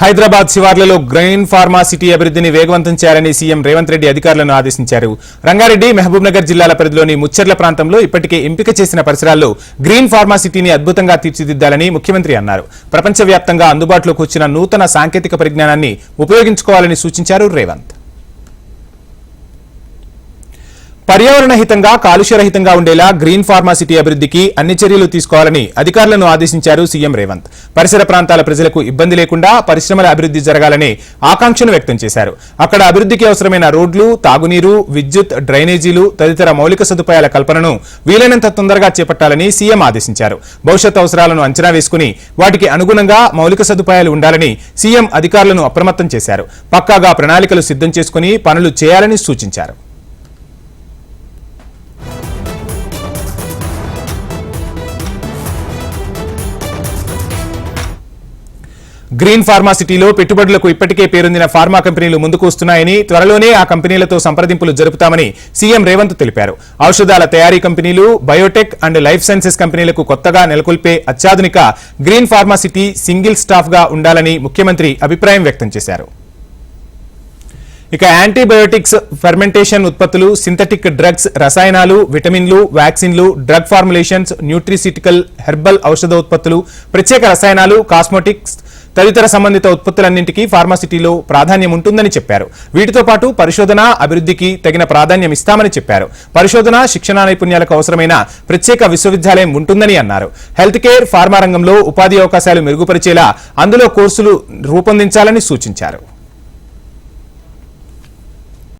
హైదరాబాద్ శివార్లలో green pharma city అభివృద్ధిని వేగవంతం చేయాలని సీఎం రేవంత్ రెడ్డి అధికారులను ఆదేశించారు. రంగారెడ్డి మహబూబ్ నగర్ జిల్లాల పరిధిలోని ముచ్చర్ల ప్రాంతంలో ఇప్పటికే ఎంపిక చేసిన పరిసరాల్లో గ్రీన్ ఫార్మా సిటీని అద్భుతంగా తీర్చిదిద్దాలని ముఖ్యమంత్రి అన్నారు. ప్రపంచవ్యాప్తంగా అందుబాటులోకి వచ్చిన నూతన సాంకేతిక పరిజ్ఞానాన్ని ఉపయోగించుకోవాలని సూచించారు రేవంత్. పర్యావరణ హితంగా కాలుష్య రహితంగా ఉండేలా గ్రీన్ ఫార్మాసిటీ అభివృద్ధికి అన్ని చర్యలు తీసుకోవాలని అధికారులను ఆదేశించారు సీఎం రేవంత్. పరిసర ప్రాంతాల ప్రజలకు ఇబ్బంది లేకుండా పరిశ్రమల అభివృద్ధి జరగాలని ఆకాంక్షను వ్యక్తం చేశారు. అక్కడ అభివృద్ధికి అవసరమైన రోడ్లు తాగునీరు విద్యుత్ డ్రైనేజీలు తదితర మౌలిక సదుపాయాల కల్పనను వీలైనంత తొందరగా చేపట్టాలని సీఎం ఆదేశించారు. భవిష్యత్ అవసరాలను అంచనా వేసుకుని వాటికి అనుగుణంగా మౌలిక సదుపాయాలు ఉండాలని సీఎం అధికారులను అప్రమత్తం చేశారు. పక్కాగా ప్రణాళికలు సిద్ధం చేసుకుని పనులు చేయాలని సూచించారు. గ్రీన్ ఫార్మా సిటీలో పెట్టుబడులకు ఇప్పటికే పేరొందిన ఫార్మా కంపెనీలు ముందుకు వస్తున్నాయని త్వరలోనే ఆ కంపెనీలతో సంప్రదింపులు జరుపుతామని సీఎం రేవంత్ తెలిపారు. ఔషధాల తయారీ కంపెనీలు బయోటెక్ అండ్ లైఫ్ సైన్సెస్ కంపెనీలకు కొత్తగా నెలకొల్పే అత్యాధునిక గ్రీన్ ఫార్మా సిటీ సింగిల్ స్టాఫ్గా ఉండాలని ముఖ్యమంత్రి అభిప్రాయం వ్యక్తం చేశారు. ఇక యాంటీబయోటిక్స్ ఫెర్మెంటేషన్ ఉత్పత్తులు సింథటిక్ డ్రగ్స్ రసాయనాలు విటమిన్లు వ్యాక్సిన్లు డ్రగ్ ఫార్ములేషన్స్ న్యూట్రిసిటికల్ హెర్బల్ ఔషధ ఉత్పత్తులు ప్రత్యేక రసాయనాలు కాస్మోటిక్స్ తదితర సంబంధిత ఉత్పత్తులన్నింటికీ ఫార్మాసిటీలో ప్రాధాన్యం ఉంటుందని చెప్పారు. వీటితో పాటు పరిశోధన అభివృద్ధికి తగిన ప్రాధాన్యం ఇస్తామని చెప్పారు. పరిశోధన శిక్షణా నైపుణ్యాలకు అవసరమైన ప్రత్యేక విశ్వవిద్యాలయం ఉంటుందని అన్నారు. హెల్త్ కేర్ ఫార్మా రంగంలో ఉపాధి అవకాశాలు మెరుగుపరిచేలా అందులో కోర్సులు రూపొందించాలని సూచించారు.